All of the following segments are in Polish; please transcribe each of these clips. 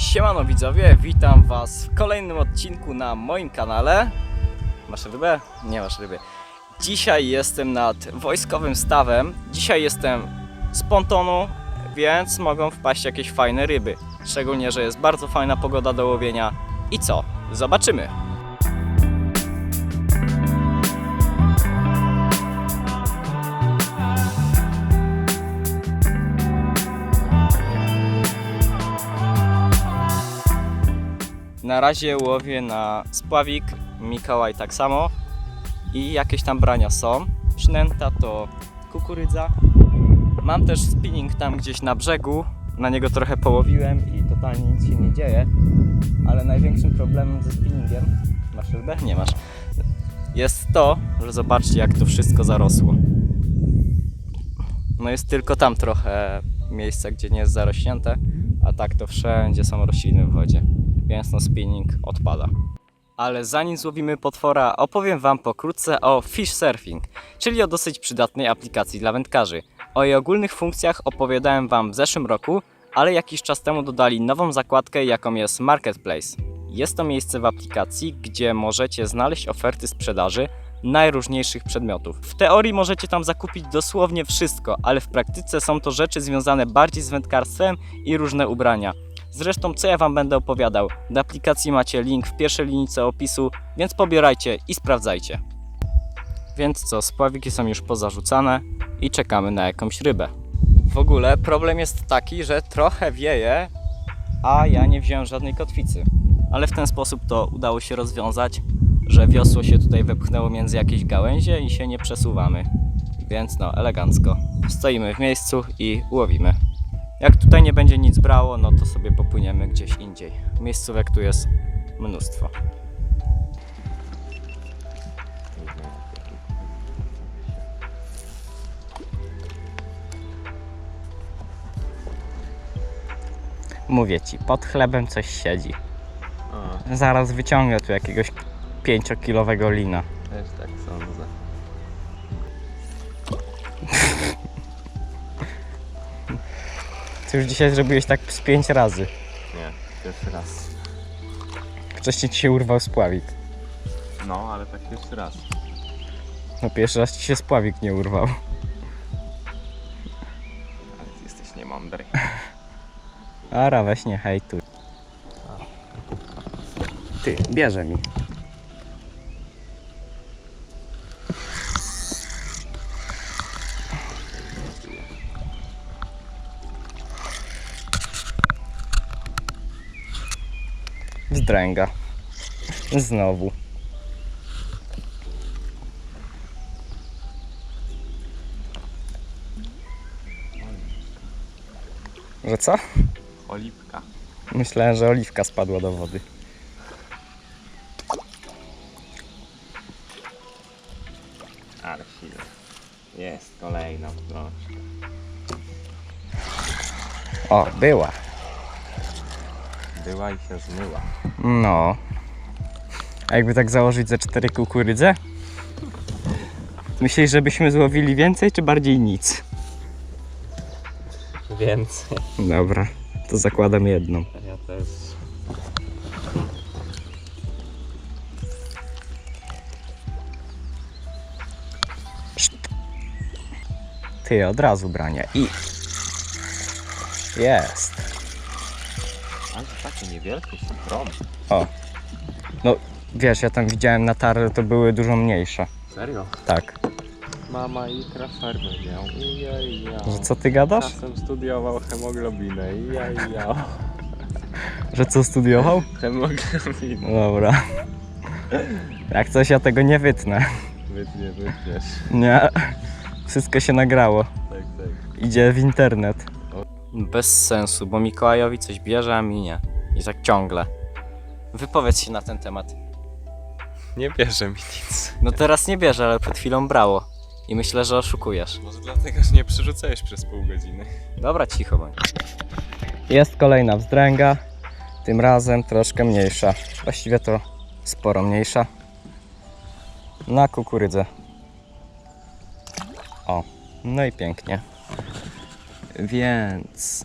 Siemano widzowie, witam was w kolejnym odcinku na moim kanale. Masz rybę? Nie masz ryby. Dzisiaj jestem nad wojskowym stawem. Dzisiaj jestem z pontonu, więc mogą wpaść jakieś fajne ryby. Szczególnie, że jest bardzo fajna pogoda do łowienia. I co? Zobaczymy. Na razie łowię na spławik, Mikołaj tak samo i jakieś tam brania są. Przynęta to kukurydza. Mam też spinning tam gdzieś na brzegu, na niego trochę połowiłem i totalnie nic się nie dzieje, ale największym problemem ze spinningiem, masz rybę? Nie masz, jest to, że zobaczcie jak to wszystko zarosło. No jest tylko tam trochę miejsca, gdzie nie jest zarośnięte, a tak to wszędzie są rośliny w wodzie więc no spinning odpada. Ale zanim złowimy potwora, opowiem Wam pokrótce o Fish Surfing, czyli o dosyć przydatnej aplikacji dla wędkarzy. O jej ogólnych funkcjach opowiadałem Wam w zeszłym roku, ale jakiś czas temu dodali nową zakładkę, jaką jest Marketplace. Jest to miejsce w aplikacji, gdzie możecie znaleźć oferty sprzedaży najróżniejszych przedmiotów. W teorii możecie tam zakupić dosłownie wszystko, ale w praktyce są to rzeczy związane bardziej z wędkarstwem i różne ubrania. Zresztą co ja Wam będę opowiadał, do aplikacji macie link w pierwszej linijce opisu, więc pobierajcie i sprawdzajcie. Więc co, spławiki są już pozarzucane i czekamy na jakąś rybę. W ogóle problem jest taki, że trochę wieje, a ja nie wziąłem żadnej kotwicy. Ale w ten sposób to udało się rozwiązać, że wiosło się tutaj wepchnęło między jakieś gałęzie i się nie przesuwamy. Więc no, elegancko. Stoimy w miejscu i łowimy. Jak tutaj nie będzie nic brało, no to sobie popłyniemy gdzieś indziej. Miejscówek tu jest mnóstwo. Mówię ci, pod chlebem coś siedzi. Zaraz wyciągnę tu jakiegoś 5-kilowego lina. Ty już dzisiaj zrobiłeś tak z 5 razy. Nie, pierwszy raz. Wcześniej ci się urwał spławik. No, ale tak pierwszy raz. No pierwszy raz ci się spławik nie urwał. Ale ty jesteś niemądry. Ara, weź nie hejtuj. Ty, bierze mi. Wzdręga. Znowu. Że co? Olipka. Myślałem, że oliwka spadła do wody. Ale chwilę. Jest kolejna. O, była. Była i się zmyła. No. A jakby tak założyć ze cztery kukurydze? Myślisz, żebyśmy złowili więcej, czy bardziej nic? Więcej. Dobra, to zakładam jedną. Ja też. Ty, od razu branie. I... Jest. Są prom. O. No, wiesz, ja tam widziałem na tarę, to były dużo mniejsze. Serio? Tak. Mama i krafermę miał. I ja, i ja. Że co ty gadasz? Czasem studiował hemoglobinę. I ja, i ja. Że co studiował? Hemoglobinę. Dobra. Jak coś, ja tego nie wytnę. Wytnie, wytniesz. Nie. Wszystko się nagrało. Tak, tak. Idzie w internet. Bez sensu, bo Mikołajowi coś bierze, a mi nie. I tak ciągle. Wypowiedz się na ten temat. Nie bierze mi nic. No teraz nie bierze, ale przed chwilą brało. I myślę, że oszukujesz. Może dlatego, że nie przerzucałeś przez pół godziny. Dobra, cicho bądź. Jest kolejna wzdręga. Tym razem troszkę mniejsza. Właściwie to sporo mniejsza. Na kukurydzę. O, no i pięknie. Więc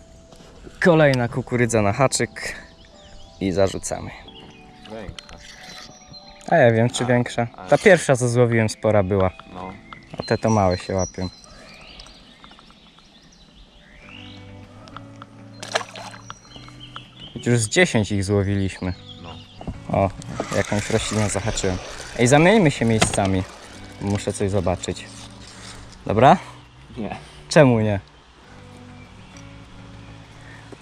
kolejna kukurydza na haczyk. I zarzucamy. Większa. A ja wiem, czy większa. Ta pierwsza, co złowiłem, spora była, No. a te to małe się łapią. Już z 10 ich złowiliśmy. No. O, jakąś roślinę zahaczyłem. Ej, zamieńmy się miejscami. Muszę coś zobaczyć. Dobra? Nie. Czemu nie?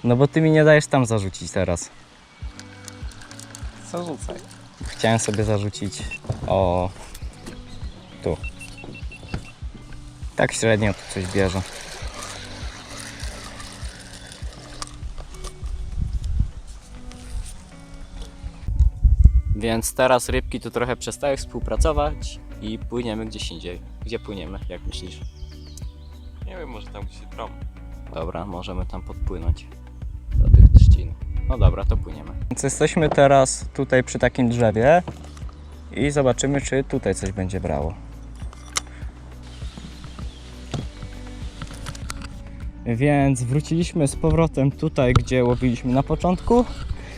No bo ty mi nie dajesz tam zarzucić teraz. Zarzucaj. Chciałem sobie zarzucić o tu. Tak średnio tu coś bierze. Więc teraz rybki tu trochę przestają współpracować i płyniemy gdzieś indziej. Gdzie płyniemy, jak myślisz? Nie wiem, może tam gdzieś się trom. Dobra, możemy tam podpłynąć. No dobra, to płyniemy. Więc jesteśmy teraz tutaj przy takim drzewie i zobaczymy, czy tutaj coś będzie brało. Więc wróciliśmy z powrotem tutaj, gdzie łowiliśmy na początku.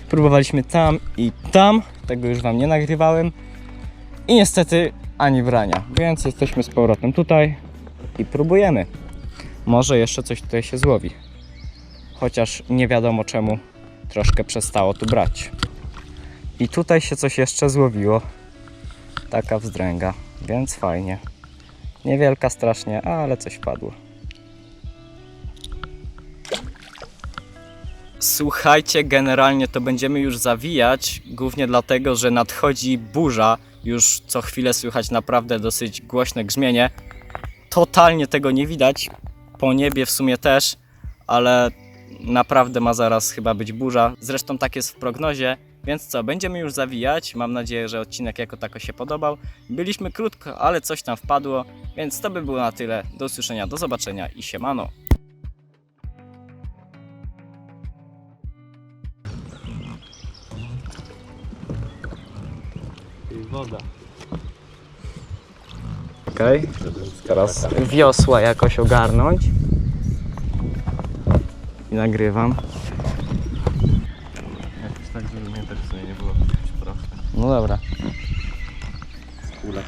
Próbowaliśmy tam i tam, tego już Wam nie nagrywałem. I niestety ani brania. Więc jesteśmy z powrotem tutaj i próbujemy. Może jeszcze coś tutaj się złowi. Chociaż nie wiadomo czemu troszkę przestało tu brać. I tutaj się coś jeszcze złowiło. Taka wzdręga, więc fajnie. Niewielka strasznie, ale coś padło. Słuchajcie, generalnie to będziemy już zawijać, głównie dlatego, że nadchodzi burza. Już co chwilę słychać naprawdę dosyć głośne grzmienie. Totalnie tego nie widać, po niebie w sumie też, ale naprawdę ma zaraz chyba być burza. Zresztą tak jest w prognozie, więc co, będziemy już zawijać. Mam nadzieję, że odcinek jako tako się podobał. Byliśmy krótko, ale coś tam wpadło, więc to by było na tyle. Do usłyszenia, do zobaczenia i siemano. Woda. Okej, teraz wiosła jakoś ogarnąć. I nagrywam. Jakoś tak, żeby mnie też w sumie nie było. Proszę. No dobra. Kule.